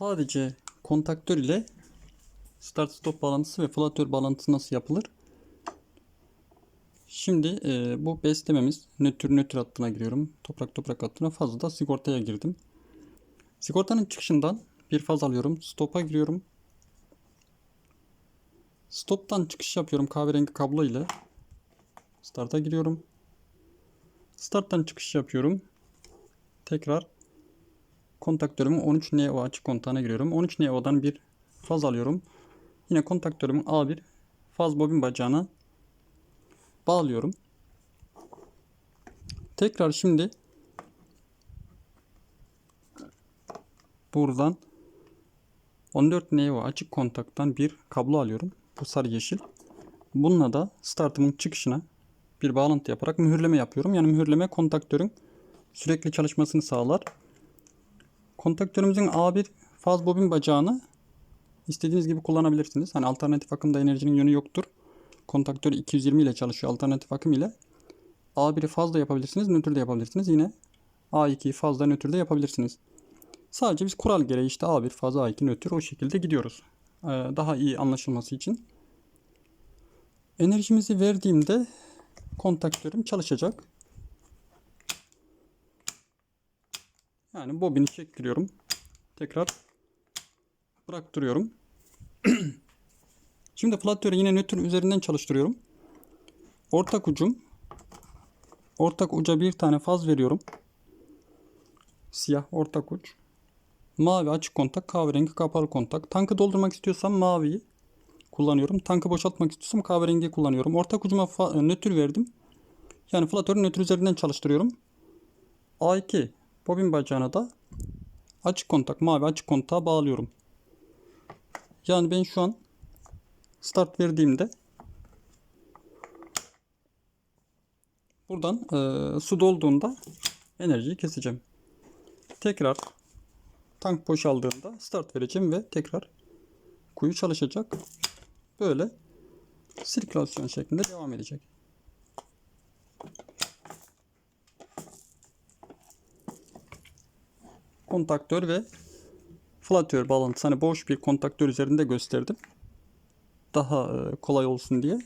Sadece kontaktör ile start stop bağlantısı ve flatör bağlantısı nasıl yapılır? Şimdi e, bu beslememiz nötr nötr hattına giriyorum. Toprak toprak hattına fazla da sigortaya girdim. Sigortanın çıkışından bir faz alıyorum. Stop'a giriyorum. Stop'tan çıkış yapıyorum kahverengi kablo ile. Start'a giriyorum. Start'tan çıkış yapıyorum. Tekrar kontaktörümün 13 NO açık kontağına giriyorum. 13 NO'dan bir faz alıyorum. Yine kontaktörümün A1 faz bobin bacağına bağlıyorum. Tekrar şimdi buradan 14 NO açık kontaktan bir kablo alıyorum. Bu sarı yeşil. Bununla da startımın çıkışına bir bağlantı yaparak mühürleme yapıyorum. Yani mühürleme kontaktörün sürekli çalışmasını sağlar. Kontaktörümüzün A1 faz bobin bacağını istediğiniz gibi kullanabilirsiniz. Hani alternatif akımda enerjinin yönü yoktur. Kontaktör 220 ile çalışıyor alternatif akım ile. A1'i fazla yapabilirsiniz, nötr de yapabilirsiniz. Yine A2'yi fazla nötr de yapabilirsiniz. Sadece biz kural gereği işte A1 faz A2 nötr o şekilde gidiyoruz. Ee, daha iyi anlaşılması için. Enerjimizi verdiğimde kontaktörüm çalışacak. Yani bobini çektiriyorum. Tekrar bıraktırıyorum. Şimdi flatörü yine nötr üzerinden çalıştırıyorum. Ortak ucum. Ortak uca bir tane faz veriyorum. Siyah ortak uç. Mavi açık kontak, kahverengi kapalı kontak. Tankı doldurmak istiyorsam maviyi kullanıyorum. Tankı boşaltmak istiyorsam kahverengi kullanıyorum. Ortak ucuma nötr verdim. Yani flatörü nötr üzerinden çalıştırıyorum. A2 bobin bacağına da açık kontak, mavi açık kontağa bağlıyorum. Yani ben şu an start verdiğimde buradan e, su dolduğunda enerjiyi keseceğim. Tekrar tank boşaldığında start vereceğim ve tekrar kuyu çalışacak. Böyle sirkülasyon şeklinde devam edecek. Kontaktör ve flatör bağlantısı hani boş bir kontaktör üzerinde gösterdim. Daha e, kolay olsun diye.